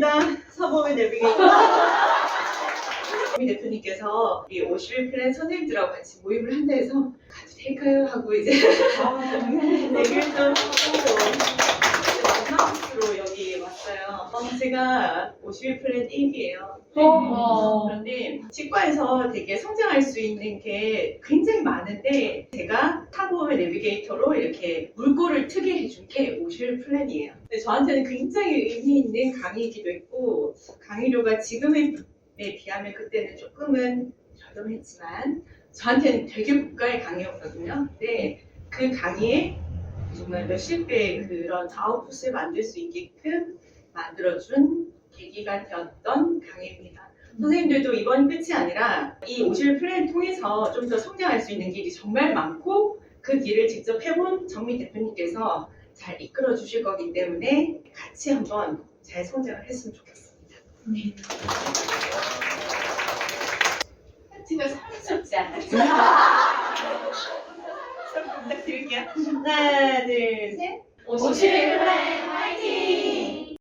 반갑습니다. 사범의 내비게이터. 미 대표님께서 이 51 플랜 선생님들하고 같이 모임을 한다 해서 같이 될까요? 하고 이제 얘기를 좀 하고 마지막으로 여기 왔어요. 어, 제가 51 플랜 1기예요. 어. 그런데 치과에서 되게 성장할 수 있는 게 굉장히 많은데 제가 타보의 내비게이터로 이렇게 물꼬를 트게 해준 게 오실 플랜이에요. 근데 저한테는 굉장히 의미 있는 강의이기도 했고 강의료가 지금에 비하면 그때는 조금은 저렴했지만 저한테는 되게 고가의 강의였거든요. 근데 그 강의에 정말 몇십 배의 그런 아웃풋을 만들 수 있게끔 만들어준 계기가 되었던 강의입니다. 선생님들도 이번 끝이 아니라 이 오실 플랜 통해서 좀 더 성장할 수 있는 길이 정말 많고 그 길을 직접 해본 정미 대표님께서 잘 이끌어 주실 거기 때문에 같이 한번 잘 성장을 했으면 좋겠습니다. 파트가 사랑스럽지 않아요? 좀 부탁드릴게요. 하나, 둘, 셋. 오실